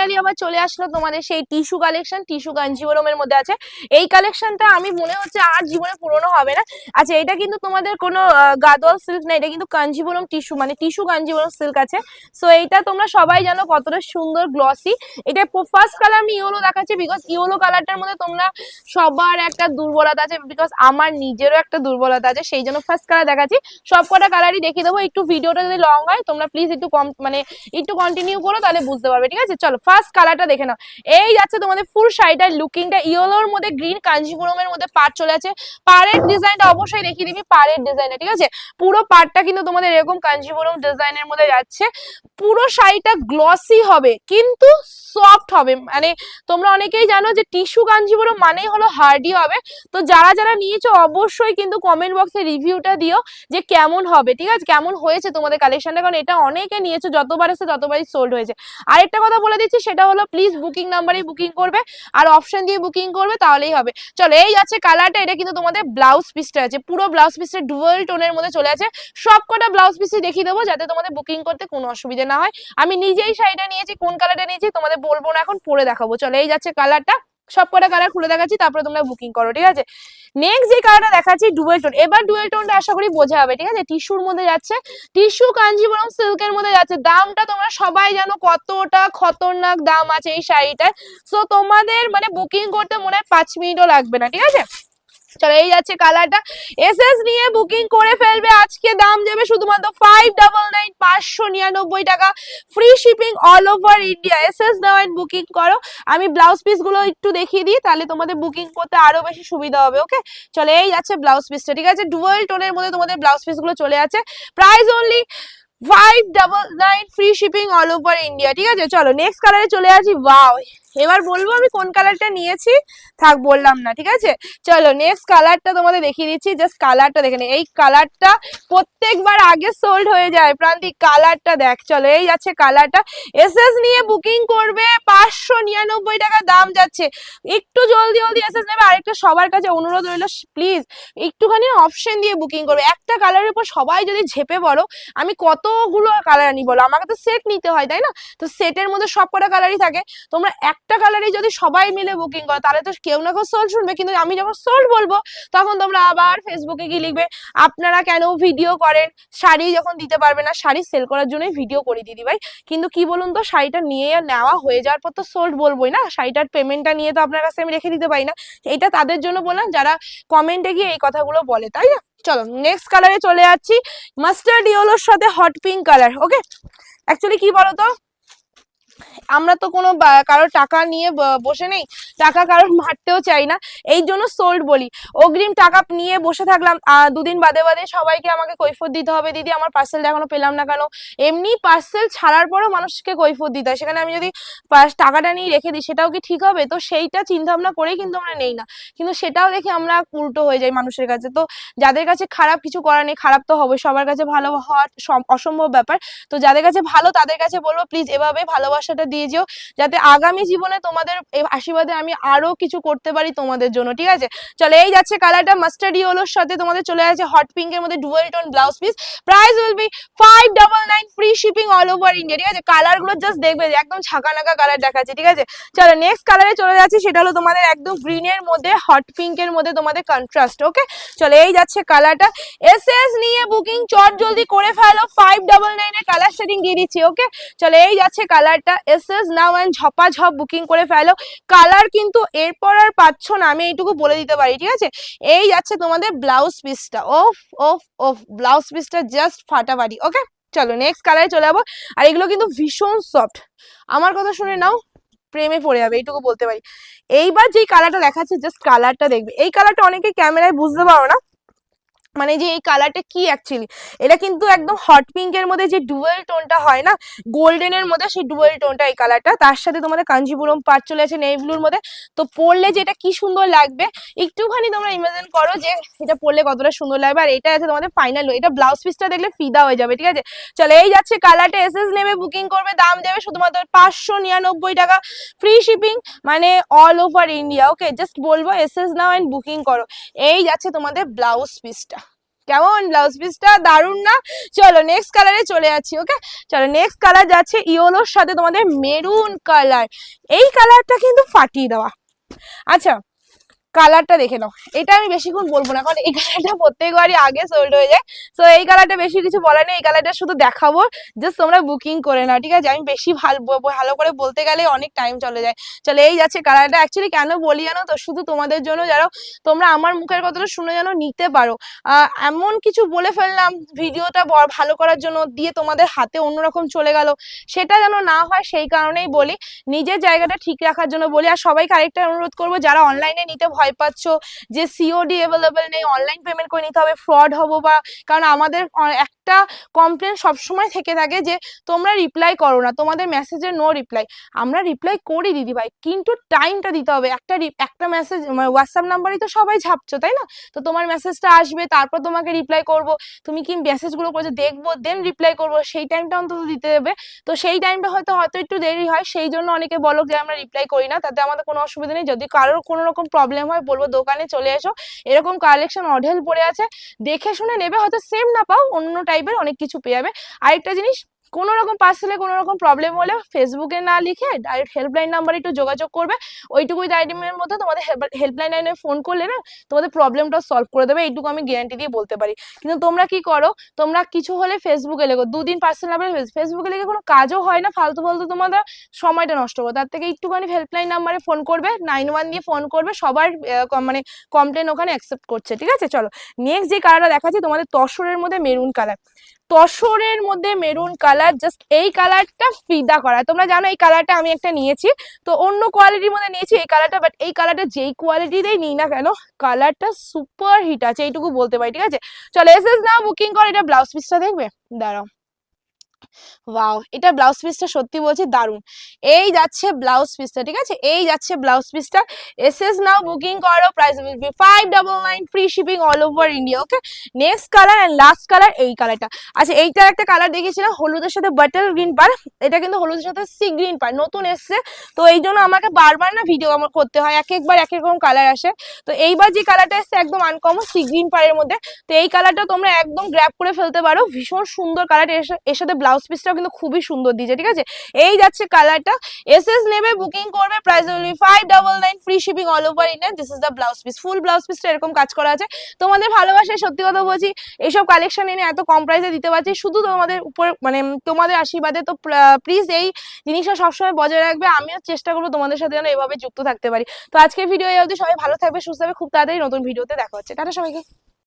Finally আবার চলে আসলো তোমাদের সেই টিস্যু কালেকশন টিস্যু কাঞ্জিবরমের মধ্যে আছে। এই কালেকশনটা আমি মনে হচ্ছে আর জীবনে পুরনো হবে না। আচ্ছা এটা কিন্তু তোমাদের কোনো গাদোয়াল সিল্ক না, এটা কিন্তু কাঞ্জিবরম টিস্যু মানে টিস্যু কাঞ্জিবরম সিল্ক আছে। সো এইটা তোমরা সবাই জানো কতটা সুন্দর গ্লসি এটা ফার্স্ট কালার আমি ইয়েলো দেখাচ্ছি বিকজ ইয়েলো কালারটার মধ্যে তোমরা সবার একটা দুর্বলতা আছে বিকজ আমার নিজেরও একটা দুর্বলতা আছে, সেই জন্য ফার্স্ট কালার দেখাচ্ছি। সব কটা কালারই দেখিয়ে দেবো। একটু ভিডিওটা যদি লং হয়, তোমরা প্লিজ একটু কম মানে একটু কন্টিনিউ করো, তাহলে বুঝতে পারবে, ঠিক আছে? চলো ফার্স্ট কালারটা দেখে নাও। এই যাচ্ছে তোমাদের ফুল শাড়িটার লুকিংটা ইয়েলোর মধ্যে গ্রিন কাঞ্জিপুরমের মধ্যে পাট চলে আছে। পাড়ের ডিজাইনটা অবশ্যই দেখিয়ে দিবি পাড়ের ডিজাইনটা ঠিক আছে? পুরো পাটটা কিন্তু তোমাদের এরকম কাঞ্জিপুরম ডিজাইনের মধ্যে যাচ্ছে। পুরো শাড়িটা গ্লসি হবে, কিন্তু সফট হবে। মানে তোমরা অনেকেই জানো যে টিস্যু কাঞ্জিপুরম মানেই হলো হার্ডি হবে। তো যারা যারা নিয়েছো অবশ্যই কিন্তু কমেন্ট বক্সে রিভিউটা দিও যে কেমন হবে, ঠিক আছে? কেমন হয়েছে তোমাদের কালেকশনটা কারণ এটা অনেকে নিয়েছো, যতবার এসে ততবারই সোল্ড হয়েছে। আরেকটা কথা বলে দিচ্ছি সেটা হলো প্লিজ বুকিং নাম্বারেই বুকিং করবে, আর অপশন দিয়ে বুকিং করবে তাহলেই হবে। চলো, এই যাচ্ছে কালারটা এটা কিন্তু তোমাদের ব্লাউজ পিসটা আছে, পুরো ব্লাউজ পিসটা ডুয়েল টোনের মধ্যে চলে আছে। সব কটা ব্লাউজ পিসই দেখিয়ে দেবো যাতে তোমাদের বুকিং করতে কোনো অসুবিধা না হয়। আমি নিজেই শাড়িটা নিয়েছি, কোন কালারটা নিয়েছি তোমাদের বলব না এখন, পরে দেখাবো। চলো, এই যাচ্ছে কালারটা সব কটা কালার খুলে দেখাচ্ছি, তারপরে তোমরা বুকিং করো, ঠিক আছে? নেক্সট যে কালারটা দেখাচ্ছি ডুয়েল টোন এবার ডুয়েল টোনটা আশা করি বোঝা হবে, ঠিক আছে? টিস্যুর মধ্যে যাচ্ছে। টিস্যু কাঞ্জিবরম সিল্কের মধ্যে যাচ্ছে। দামটা তোমরা সবাই জানো কতটা খতরনাক দাম আছে এই শাড়িটার। সো তোমাদের মানে বুকিং করতে মনে হয় পাঁচ মিনিটও লাগবে না, ঠিক আছে? চলো, এই যাচ্ছে কালারটা। এসএস নিয়ে বুকিং করে ফেলবে। আজকে দাম যাবে শুধুমাত্র ফাইভ ডাবল নাইন পাঁচশো নিরানব্বই টাকা। Free shipping all over India SS দেওয়ান বুকিং করো। আমি ব্লাউজ পিসগুলো একটু দেখিয়ে দিই, তাহলে তোমাদের বুকিং করতে আরও বেশি সুবিধা হবে ওকে চলো, এই যাচ্ছে ব্লাউজ পিসটা ঠিক আছে? ডুয়েল টোনের মধ্যে তোমাদের ব্লাউজ পিসগুলো চলে আছে। Price only five double nine free shipping all over India ঠিক আছে? চলো নেক্সট কালারে চলে আসি। ওয়াও এবার বলব আমি কোন কালারটা নিয়েছি? থাক, বললাম না, ঠিক আছে? চলো নেক্সট কালারটা তোমাদের দেখিয়ে দিচ্ছি জাস্ট কালারটা দেখে। এই কালারটা প্রত্যেকবার আগে সোল্ড হয়ে যায়। প্রান্তিক কালারটা দেখ, চলো, এই যাচ্ছে কালারটা এসএস নিয়ে বুকিং করবে, পাঁচশো নিরানব্বই টাকা দাম যাচ্ছে। একটু জলদি জলদি এসএস নেবে, আরেকটা সবার কাছে অনুরোধ রইল প্লিজ একটুখানি অপশন দিয়ে বুকিং করবে। একটা কালারের উপর সবাই যদি ঝেপে পড়ো, আমি কতগুলো কালার আনি বলো? আমাকে তো সেট নিতে হয়, তাই না? তো সেটের মধ্যে সব কটা কালারই থাকে। তোমরা একটা কালারই যদি সবাই মিলে বুকিং করো, তাহলে তো কেউ না কেউ সোল্ড শুনবে। কিন্তু আমি যখন সোল্ড বলব, তখন তোমরা আবার ফেসবুকে গিয়ে লিখবে, আপনারা কেন ভিডিও করেন? শাড়ি যখন দিতে পারবে না, শাড়ি সেল করার জন্যই ভিডিও করি দিদি ভাই। কিন্তু কি বলুন তো, শাড়িটা নিয়ে নেওয়া হয়ে যাওয়ার পর তো সোল্ড বলবোই না। শাড়িটার পেমেন্টটা নিয়ে তো আপনার কাছে আমি রেখে দিতে পারি না। এটা তাদের জন্য বললাম, যারা কমেন্টে গিয়ে এই কথাগুলো বলে, তাই না? চলো নেক্সট কালারে চলে যাচ্ছি। মাস্টার্ড ইয়েলোর সাথে hot pink colour okay actually কি বলতো? আমরা তো কোনো কারও টাকা নিয়ে বসে নেই। টাকা কারোর মারতেও চাই না। এই জন্য সোল্ড বলি। অগ্রিম টাকা নিয়ে বসে থাকলাম। দুদিন বাদে বাদে সবাইকে আমাকে কৈফত দিতে হবে। দিদি, আমার পার্সেলটা এখনও পেলাম না কেন? এমনি পার্সেল ছাড়ার পরও মানুষকে কৈফত দিতে হয়। সেখানে আমি যদি টাকাটা নিয়ে রেখে দিই, সেটাও কি ঠিক হবে? তো সেইটা চিন্তা ভাবনা করেই কিন্তু আমরা নেই না। কিন্তু সেটাও দেখি আমরা উল্টো হয়ে যাই মানুষের কাছে। তো যাদের কাছে খারাপ কিছু করার নেই, খারাপ তো হবে সবার কাছে ভালো হওয়া সম- অসম্ভব ব্যাপার। তো যাদের কাছে ভালো, তাদের কাছে বলব প্লিজ এভাবে ভালোবাসাটা দিয়ে যেও। যাতে আগামী জীবনে তোমাদের আশীর্বাদে আমি আরও কিছু করতে পারি তোমাদের জন্য, ঠিক আছে? চলো, এই যাচ্ছে কালারটা মাস্টার্ড ইয়েলোর সাথে তোমাদের চলে যাচ্ছে হট পিঙ্কের মধ্যে dual tone blouse piece price will be five double nine free all over India ঠিক আছে? কালারগুলো জাস্ট দেখবে, একদম ছাকা নাকা কালার দেখাচ্ছে, ঠিক আছে? চলো নেক্সট কালারে চলে যাচ্ছি, সেটা হলো তোমাদের একদম গ্রিন এর মধ্যে হট পিঙ্ক এর মধ্যে তোমাদের কন্ট্রাস্ট ওকে চলো, এই যাচ্ছে কালারটা এস এস নিয়ে বুকিং চট জলদি করে ফেলো ফাইভ ডাবল নাইন এর কালার সেটিং দিয়ে দিচ্ছি ওকে চলো, এই যাচ্ছে কালারটা এস এস নাও অ্যান্ড ঝপা ঝপ বুকিং করে ফেলো। কালার কিন্তু এরপর আর পাচ্ছ না, আমি এইটুকু বলে দিতে পারি, ঠিক আছে? এই যাচ্ছে তোমাদের ব্লাউজ পিসটা ওফ ওফ ওফ ব্লাউজ পিসটা জাস্ট ফাটাফাটি ওকে চলো নেক্সট কালারে চলে যাব। আর এগুলো কিন্তু ভীষণ সফট আমার কথা শুনে নাও, প্রেমে পড়ে যাবে, এইটুকু বলতে পারি। এইবার যেই কালারটা দেখাচ্ছে জাস্ট কালারটা দেখবে। এই কালারটা অনেকে ক্যামেরায় বুঝতে পারো না মানে যে এই কালারটা কি অ্যাকচুয়ালি এটা কিন্তু একদম হট পিঙ্কের মধ্যে যে ডুয়েল টোনটা হয় না গোল্ডেনের মধ্যে সেই ডুয়েল টোনটা এই কালারটা তার সাথে তোমাদের কাঞ্জিপুরম পাট চলে আছে নেই ব্লুর মধ্যে। তো পরলে যে এটা কি সুন্দর লাগবে, একটুখানি তোমরা ইমাজিন করো যে এটা পরলে কতটা সুন্দর লাগবে। আর এটা আছে তোমাদের ফাইনাল এটা ব্লাউজ পিসটা দেখলে ফিদা হয়ে যাবে, ঠিক আছে? চলো, এই যাচ্ছে কালারটা এসএস নেবে বুকিং করবে, দাম দেবে শুধুমাত্র পাঁচশো নিরানব্বই টাকা। ফ্রি শিপিং মানে all over India okay just বলব এসএস নাও অ্যান্ড বুকিং করো। এই যাচ্ছে তোমাদের ব্লাউজ পিসটা কেমন? ব্লাউজ পিসটা দারুণ না? চলো নেক্সট কালারে চলে যাচ্ছি ওকে চলো নেক্সট কালার যাচ্ছে ইয়োলোর সাথে তোমাদের মেরুন কালার এই কালারটা কিন্তু ফাটিয়ে দেওয়া। আচ্ছা কালারটা দেখে নাও। এটা আমি বেশিক্ষণ বলব না, কারণ এই কালারটা প্রত্যেকবারই আগে সোল্ড হয়ে যায়। তো এই কালারটা বেশি কিছু বলার নেই, এই কালারটা শুধু দেখাবো জাস্ট তোমরা বুকিং করে নাও, ঠিক আছে? আমি বেশি ভালো ভালো করে বলতে গেলে অনেক টাইম চলে যায়। চলে, এই যাচ্ছে কালারটা। অ্যাকচুয়ালি কেন বলি জানো তো? শুধু তোমাদের জন্য যারা তোমরা আমার মুখের কথাটা শুনে যেন নিতে পারো। এমন কিছু বলে ফেললাম, ভিডিওটা ভালো করার জন্য দিয়ে তোমাদের হাতে অন্যরকম চলে গেল। সেটা যেন না হয়, সেই কারণেই বলি, নিজের জায়গাটা ঠিক রাখার জন্য বলি। আর সবাইকে আরেকটা অনুরোধ করব, যারা অনলাইনে নিতে ভয় পাচ্ছ যে সিওডি অ্যাভেলেবেল নেই অনলাইন পেমেন্ট করে নিতে হবে ফ্রড হব বা, কারণ আমাদের একটা কমপ্লেন সবসময় থেকে থাকে যে তোমরা রিপ্লাই করো না, তোমাদের মেসেজের নো রিপ্লাই আমরা রিপ্লাই করি দিদি ভাই, কিন্তু টাইমটা দিতে হবে। একটা একটা মেসেজ হোয়াটসঅ্যাপ নাম্বারই তো সবাই ঝাপছো, তাই না? তো তোমার মেসেজটা আসবে, তারপর তোমাকে রিপ্লাই করব। তুমি কি মেসেজগুলো করছ দেখব দেন রিপ্লাই করব। সেই টাইমটা অন্তত দিতে দেবে তো সেই টাইমটা হয়তো হয়তো একটু দেরি হয়, সেই জন্য অনেকে বলো যে আমরা রিপ্লাই করি না, তাতে আমাদের কোনো অসুবিধা নেই। যদি কারোর কোনো রকম প্রবলেম হয় বলব, দোকানে চলে এসো। এরকম কালেকশন অঢেল পড়ে আছে। দেখে শুনে নেবে, হয়তো সেম না পাও, অন্য টাইপের অনেক কিছু পেয়ে যাবে। আরেকটা জিনিস কোনো রকম পার্সেলে কোনো রকম প্রবলেম হলে ফেসবুকে না লিখে ডাইরেক্ট হেল্পলাইন নাম্বারে একটু যোগাযোগ করবে। ওইটুকুই আইটেমের মধ্যে তোমাদের হেল্পলাইন লাইনে ফোন করলে না তোমাদের প্রবলেমটা সলভ করে দেবে। এইটুকু আমি গ্যারান্টি দিয়ে বলতে পারি। কিন্তু তোমরা কি করো? তোমরা কিছু হলে ফেসবুকে লেখো। দুদিন পার্সেল নাম্বার ফেসবুকে লিখে। কোনো কাজও হয় না। ফালতু ফালতু তোমাদের সময়টা নষ্ট করো তার থেকে একটুখানি হেল্পলাইন নাম্বারে ফোন করবে নাইন ওয়ান দিয়ে ফোন করবে, সবার মানে কমপ্লেন ওখানে অ্যাকসেপ্ট করছে। ঠিক আছে? চলো। নেক্সট যে কালারটা দেখাচ্ছি তোমাদের তসরের মধ্যে মেরুন কালার তসরের মধ্যে মেরুন কালার জাস্ট এই কালারটা ফিদা করা। তোমরা জানো এই কালারটা আমি একটা নিয়েছি, তো অন্য কোয়ালিটির মধ্যে নিয়েছি এই কালারটা বাট এই কালারটা যেই কোয়ালিটিতেই নিই না কেন কালারটা সুপার হিট আছে, এইটুকু বলতে পারি, ঠিক আছে? চলো এস এস নাও বুকিং কর, এটা ব্লাউজ পিসটা দেখবে? দাঁড়াও। ওয়াও এটা ব্লাউজ পিসটা সত্যি বলছি দারুণ। এই যাচ্ছে ব্লাউজ পিসটা ঠিক আছে? এই যাচ্ছে ব্লাউজ পিসটা এস এস নাও বুকিং করো price five double nine free shipping all over India okay next colour and last colour এই কালারটা আচ্ছা এইটার একটা কালার দেখিয়েছিলাম, হলুদের সাথে বাটার গ্রিন পার এটা কিন্তু হলুদের সাথে সি গ্রিন পার নতুন এসছে। তো এই জন্য আমাকে বারবার না ভিডিও আমার করতে হয়, এক একবার এক এক রকম কালার আসে। তো এইবার যে কালারটা এসছে একদম আনকমন সি গ্রিন পারের মধ্যে, তো এই কালারটা তোমরা একদম গ্র্যাপ করে ফেলতে পারো। ভীষণ সুন্দর কালারের সাথে ব্লাউজ পিসটাও কিন্তু খুবই সুন্দর দিয়েছে, ঠিক আছে? এই যাচ্ছে কালারটা। এস এস নেবে বুকিং করবে price will five double nine free shipping all over India this is the blouse piece full blouse পিসটা এরকম কাজ করা আছে। তোমাদের ভালোবাসায় সত্যি কথা বলছি এইসব কালেকশন এনে এত কম প্রাইসে দিতে পারছি, শুধু তোমাদের উপর মানে তোমাদের আশীর্বাদে তো প্লিজ এই জিনিসটা সবসময় বজায় রাখবে, আমিও চেষ্টা করব তোমাদের সাথে যেন এভাবে যুক্ত থাকতে পারি। তো আজকের ভিডিও এই অবধি, সবাই ভালো থাকবে, সুস্থ থাকবে, খুব তাড়াতাড়ি নতুন ভিডিওতে দেখা হচ্ছে। টাটা সবাইকে।